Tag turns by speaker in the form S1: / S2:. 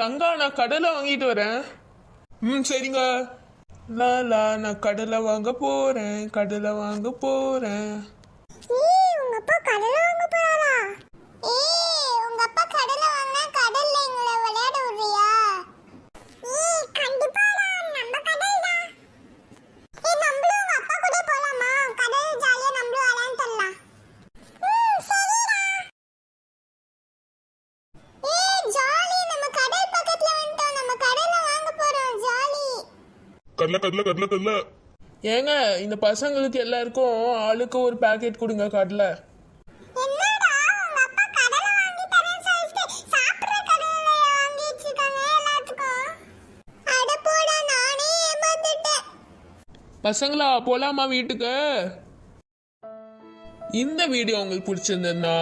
S1: தங்கா நான் கடலை வாங்கிட்டு வரேன். ம் சரிங்க. லா லா நான் கடலை வாங்க போறேன் கடலை வாங்க போறேன்.
S2: கடல கடல கடல கடல
S1: ஏங்க இந்த பசங்களுக்கு எல்லாருக்கும் ஆளுக்கு ஒரு பாக்கெட் கொடுங்க கடலை
S3: என்னடா உங்க அப்பா கடலை வாங்கி தரேன்னு சொல்லிட்டு சாப்பிடுற கடலை வாங்கி வச்சிருக்காங்க எல்லாத்துக்கும். அட போடா நானே ஏமாந்துட்டேன்.
S1: பசங்களா போலாமா வீட்டுக்கு? இந்த வீடியோ உங்களுக்கு பிடிச்சிருந்ததுன்னா